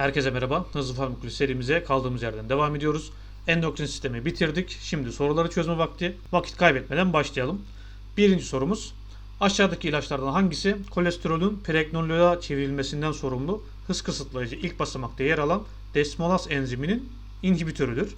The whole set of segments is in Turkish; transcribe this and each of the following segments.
Herkese merhaba. Hızlı Farmakoloji serimize kaldığımız yerden devam ediyoruz. Endokrin sistemi bitirdik. Şimdi soruları çözme vakti. Vakit kaybetmeden başlayalım. Birinci sorumuz. Aşağıdaki ilaçlardan hangisi kolesterolün pregnoloğa çevrilmesinden sorumlu hız kısıtlayıcı ilk basamakta yer alan desmolaz enziminin inhibitörüdür?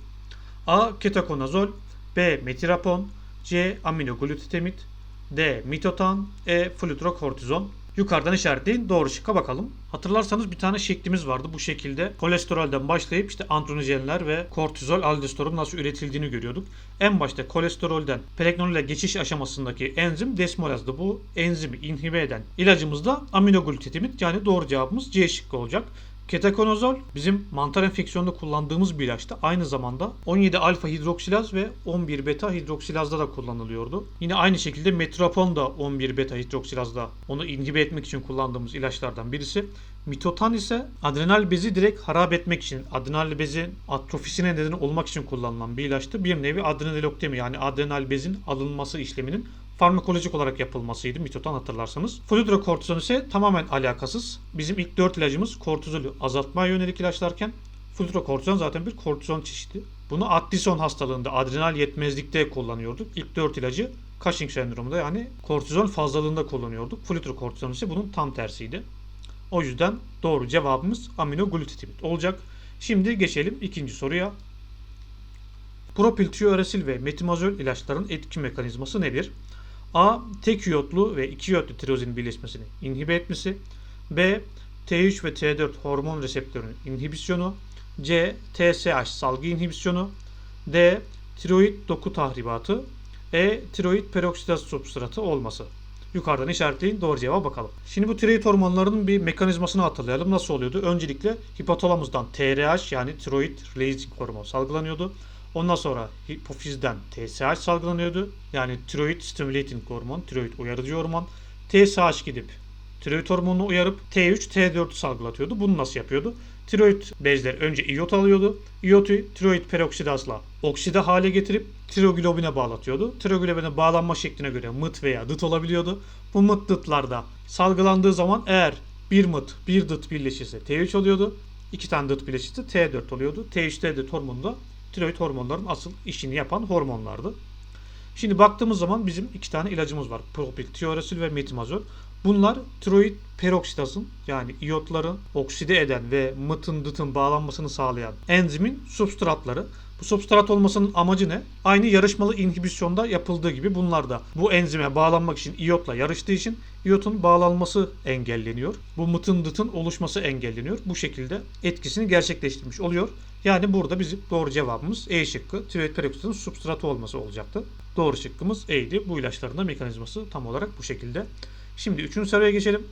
A. Ketokonazol B. Metirapon C. Aminoglutamit D. Mitotan E. Fludrokortizon Yukarıdan işaretleyin. Doğru şıkka bakalım. Hatırlarsanız bir tane şeklimiz vardı. Bu şekilde kolesterolden başlayıp işte androjenler ve kortizol, aldosteron nasıl üretildiğini görüyorduk. En başta kolesterolden pregnolole geçiş aşamasındaki enzim desmolazdı. Bu enzimi inhibe eden ilacımız da aminoglutamit yani doğru cevabımız C şıkkı olacak. Ketokonazol bizim mantar enfeksiyonunda kullandığımız bir ilaçtı. Aynı zamanda 17 alfa hidroksilaz ve 11 beta hidroksilazda da kullanılıyordu. Yine aynı şekilde metropon da 11 beta hidroksilazda onu inhibe etmek için kullandığımız ilaçlardan birisi. Mitotan ise adrenal bezi direkt harap etmek için, adrenal bezin atrofisine neden olmak için kullanılan bir ilaçtı. Bir nevi adrenaloktemi yani adrenal bezin alınması işleminin farmakolojik olarak yapılmasıydı mitotan hatırlarsanız. Fludrokortizon ise tamamen alakasız. Bizim ilk 4 ilacımız kortizolü azaltmaya yönelik ilaçlarken fludrokortizon zaten bir kortizon çeşidi. Bunu Addison hastalığında adrenal yetmezlikte kullanıyorduk. İlk 4 ilacı Cushing sendromunda yani kortizon fazlalığında kullanıyorduk. Fludrokortizon ise bunun tam tersiydi. O yüzden doğru cevabımız aminoglutamit olacak. Şimdi geçelim ikinci soruya. Propiltiyoresil ve metimazol ilaçların etki mekanizması nedir? A. Tek iyotlu ve iki iyotlu tirozin birleşmesini inhibe etmesi. B. T3 ve T4 hormon reseptörünün inhibisyonu. C. TSH salgı inhibisyonu. D. Tiroid doku tahribatı. E. Tiroid peroksidaz substratı olması. Yukarıdan işaretleyin doğru cevaba bakalım. Şimdi bu tiroid hormonlarının bir mekanizmasını hatırlayalım. Nasıl oluyordu? Öncelikle hipotalamusdan TRH yani tiroid releasing hormon salgılanıyordu. Ondan sonra hipofizden TSH salgılanıyordu. Yani tiroid stimulating hormon, tiroid uyarıcı hormon. TSH gidip tiroid hormonunu uyarıp T3, T4'ü salgılatıyordu. Bunu nasıl yapıyordu? Tiroid bezler önce iyot alıyordu. İyotu tiroid peroksidazla okside hale getirip tiroglobine bağlatıyordu. Tiroglobine bağlanma şekline göre mıt veya dıt olabiliyordu. Bu mıt dıtlarda salgılandığı zaman eğer bir mıt, bir dıt birleşirse T3 oluyordu. İki tane dıt birleşirse T4 oluyordu. T3, T4 hormonu da tiroid hormonların asıl işini yapan hormonlardı. Şimdi baktığımız zaman bizim iki tane ilacımız var. Propil, tiyoresil ve metimazol. Bunlar tiroid peroksidazın yani iyotların okside eden ve mıtın dıtın bağlanmasını sağlayan enzimin substratları. Bu substrat olmasının amacı ne? Aynı yarışmalı inhibisyonda yapıldığı gibi bunlar da bu enzime bağlanmak için iyotla yarıştığı için iyotun bağlanması engelleniyor. Bu mıtın dıtın oluşması engelleniyor. Bu şekilde etkisini gerçekleştirmiş oluyor. Yani burada bizim doğru cevabımız E şıkkı tiroid peroksidazın substratı olması olacaktı. Doğru şıkkımız E'ydi. Bu ilaçların da mekanizması tam olarak bu şekilde. Şimdi üçüncü soruya geçelim.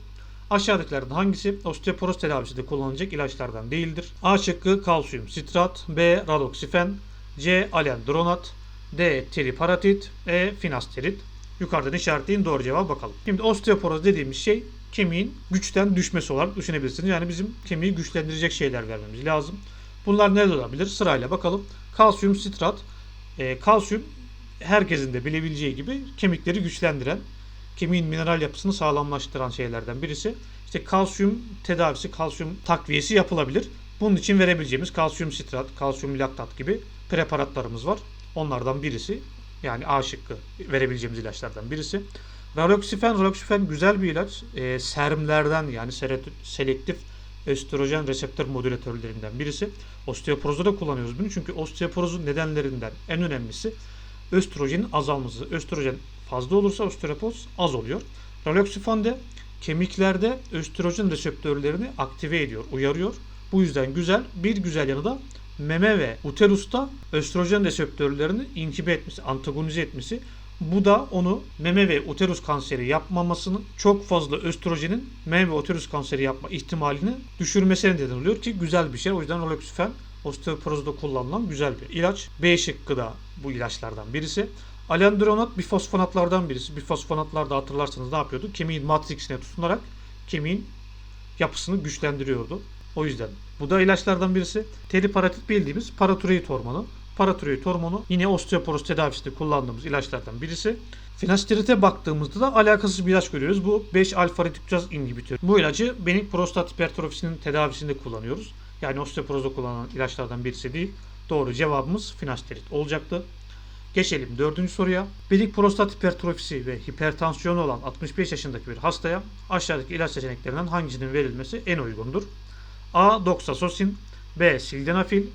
Aşağıdakilerden hangisi osteoporoz tedavisinde kullanılacak ilaçlardan değildir? A şıkkı kalsiyum sitrat, B raloksifen, C alendronat, D teriparatid, E finasterid. Yukarıdan işaretleyin doğru cevap bakalım. Şimdi osteoporoz dediğimiz şey kemiğin güçten düşmesi olarak düşünebilirsiniz. Yani bizim kemiği güçlendirecek şeyler vermemiz lazım. Bunlar nerede olabilir? Sırayla bakalım. Kalsiyum sitrat. E, kalsiyum herkesin de bilebileceği gibi kemikleri güçlendiren, kemiğin mineral yapısını sağlamlaştıran şeylerden birisi. İşte kalsiyum tedavisi, kalsiyum takviyesi yapılabilir. Bunun için verebileceğimiz kalsiyum sitrat, kalsiyum laktat gibi preparatlarımız var. Onlardan birisi yani A şıkkı verebileceğimiz ilaçlardan birisi. Raloxifen, raloxifen güzel bir ilaç. E, sermlerden yani selektif östrojen reseptör modülatörlerinden birisi. Osteoporozda da kullanıyoruz bunu. Çünkü osteoporozun nedenlerinden en önemlisi östrojenin azalması. Östrojen fazla olursa osteoporoz az oluyor. Raloxifan de kemiklerde östrojen reseptörlerini aktive ediyor, uyarıyor. Bu yüzden güzel. Bir güzel yanı da meme ve uterusta östrojen reseptörlerini inhibe etmesi, antagonize etmesi. Bu da onu meme ve uterus kanseri yapmamasını çok fazla östrojenin meme ve uterus kanseri yapma ihtimalini düşürmesine neden oluyor ki güzel bir şey. O yüzden raloxifen osteoporozda kullanılan güzel bir ilaç. B şıkkı da bu ilaçlardan birisi. Alendronat bifosfonatlardan birisi. Bifosfonatlar da hatırlarsanız ne yapıyordu? Kemiğin matriksine tutunarak kemiğin yapısını güçlendiriyordu. O yüzden bu da ilaçlardan birisi. Teriparatid bildiğimiz paratiroid hormonu. Paratiroid hormonu yine osteoporoz tedavisinde kullandığımız ilaçlardan birisi. Finasterite baktığımızda da alakasız bir ilaç görüyoruz. Bu 5 alfa retikülaz inhibitör. Bu ilacı benik prostat hipertrofisinin tedavisinde kullanıyoruz. Yani osteoporozda kullanılan ilaçlardan birisi değil. Doğru cevabımız finasterid olacaktı. Geçelim dördüncü soruya. Belik prostat hipertrofisi ve hipertansiyonu olan 65 yaşındaki bir hastaya aşağıdaki ilaç seçeneklerinden hangisinin verilmesi en uygundur? A. Doxazosin B. Sildenafil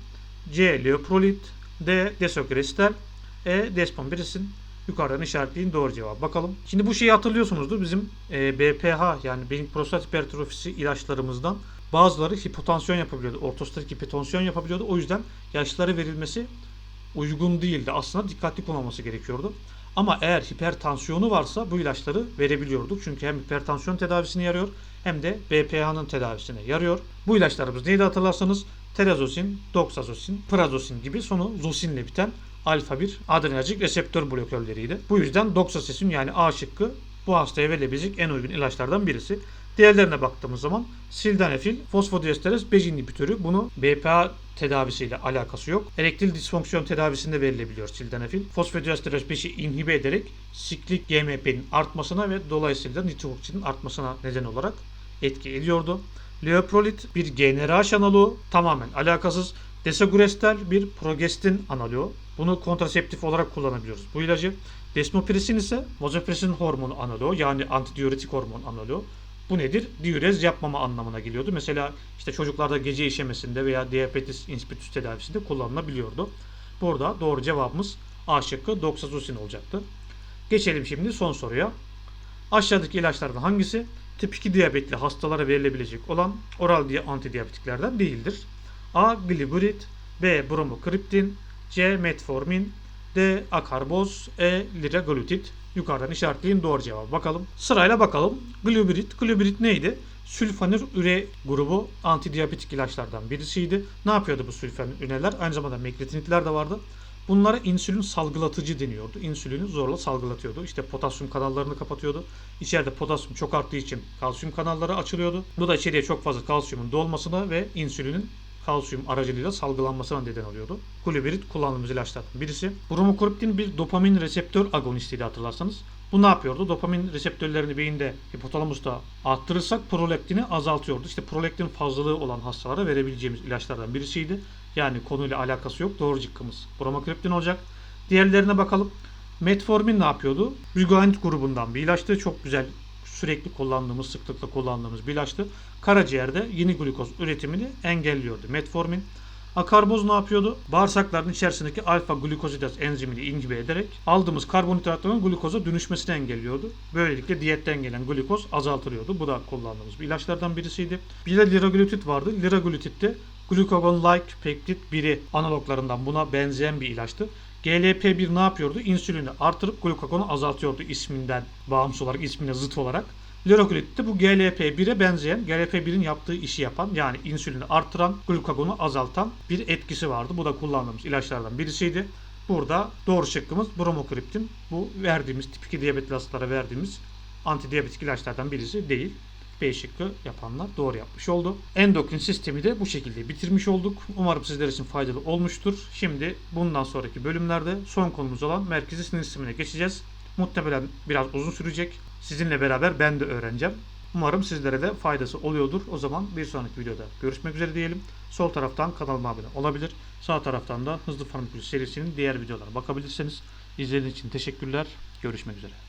C. Leoprolit D. Desogrestel E. Desponbirisin Yukarıdan işaretleyin doğru cevap. Bakalım. Şimdi bu şeyi hatırlıyorsunuzdur. Bizim e, BPH yani beyin prostat hipertrofisi ilaçlarımızdan bazıları hipotansiyon yapabiliyordu. Ortostatik hipotansiyon yapabiliyordu. O yüzden yaşlara verilmesi uygun değildi. Aslında dikkatli kullanılması gerekiyordu. Ama eğer hipertansiyonu varsa bu ilaçları verebiliyorduk. Çünkü hem hipertansiyon tedavisine yarıyor hem de BPH'nın tedavisine yarıyor. Bu ilaçlarımız neydi hatırlarsanız? Terazosin, doxazosin, prazosin gibi sonu zosinle biten alfa 1 adrenerjik reseptör blokörleriydi. Bu yüzden doxazosin yani A şıkkı bu hastaya verilebilecek en uygun ilaçlardan birisi. Diğerlerine baktığımız zaman sildenafil, fosfodiesterez 5 inhibitörü. Bunu BPA tedavisiyle alakası yok. Erektil disfonksiyon tedavisinde verilebiliyor sildenafil. Fosfodiesterez 5'i inhibe ederek siklik GMP'nin artmasına ve dolayısıyla nitroksinin artmasına neden olarak etki ediyordu. Leoprolit bir GnRH analoğu tamamen alakasız. Desogurestal bir progestin analoğu. Bunu kontraseptif olarak kullanabiliyoruz bu ilacı. Desmopresin ise vazopresin hormonu analoğu yani antidiüretik hormon analoğu. Bu nedir? Diürez yapmama anlamına geliyordu. Mesela işte çocuklarda gece işemesinde veya diabetes insipidus tedavisinde kullanılabiliyordu. Burada doğru cevabımız A şıkkı doxazosin olacaktı. Geçelim şimdi son soruya. Aşağıdaki ilaçlardan hangisi tip 2 diyabetli hastalara verilebilecek olan oral diye antidiyabetiklerden değildir? A. Gliburit B. Bromokriptin C. Metformin D. Akarboz E. Liraglutid Yukarıdan işaretleyin doğru cevap. Bakalım. Sırayla bakalım. Glubirit. Glubirit neydi? Sülfanür üre grubu antidiyabetik ilaçlardan birisiydi. Ne yapıyordu bu sülfanür üreler? Aynı zamanda mekletinitler de vardı. Bunlara insülin salgılatıcı deniyordu. İnsülini zorla salgılatıyordu. İşte potasyum kanallarını kapatıyordu. İçeride potasyum çok arttığı için kalsiyum kanalları açılıyordu. Bu da içeriye çok fazla kalsiyumun dolmasına ve insülinin kalsiyum aracılığıyla salgılanmasına neden oluyordu. Glubirit kullandığımız ilaçlardan birisi. Bromokriptin bir dopamin reseptör agonistiydi hatırlarsanız. Bu ne yapıyordu? Dopamin reseptörlerini beyinde hipotalamusta arttırırsak prolektini azaltıyordu. İşte prolektin fazlalığı olan hastalara verebileceğimiz ilaçlardan birisiydi. Yani konuyla alakası yok. Doğru cıkkımız bromokriptin olacak. Diğerlerine bakalım. Metformin ne yapıyordu? Rugainit grubundan bir ilaçtı. Çok güzel sürekli kullandığımız, sıklıkla kullandığımız bir ilaçtı. Karaciğerde yeni glukoz üretimini engelliyordu. Metformin. Akarboz ne yapıyordu? Bağırsakların içerisindeki alfa glukozidaz enzimini inhibe ederek aldığımız karbonhidratların glukoza dönüşmesini engelliyordu. Böylelikle diyetten gelen glukoz azaltılıyordu. Bu da kullandığımız bir ilaçlardan birisiydi. Bir de liraglutid vardı. Liraglutid de glucagon-like peptid 1'i analoglarından buna benzeyen bir ilaçtı. GLP-1 ne yapıyordu? İnsülini artırıp glukagonu azaltıyordu isminden bağımsız olarak, ismine zıt olarak. Liraglutid de bu GLP-1'e benzeyen, GLP-1'in yaptığı işi yapan yani insülini artıran, glukagonu azaltan bir etkisi vardı. Bu da kullandığımız ilaçlardan birisiydi. Burada doğru şıkkımız bromokriptin. Bu verdiğimiz tip 2 diyabetli hastalara verdiğimiz antidiyabetik ilaçlardan birisi değil. B şıkkı yapanlar doğru yapmış oldu. Endokrin sistemi de bu şekilde bitirmiş olduk. Umarım sizler için faydalı olmuştur. Şimdi bundan sonraki bölümlerde son konumuz olan merkezi sinir sistemine geçeceğiz. Muhtemelen biraz uzun sürecek. Sizinle beraber ben de öğreneceğim. Umarım sizlere de faydası oluyordur. O zaman bir sonraki videoda görüşmek üzere diyelim. Sol taraftan kanalıma abone olabilir. Sağ taraftan da Hızlı Farmakoloji serisinin diğer videolarına bakabilirsiniz. İzlediğiniz için teşekkürler. Görüşmek üzere.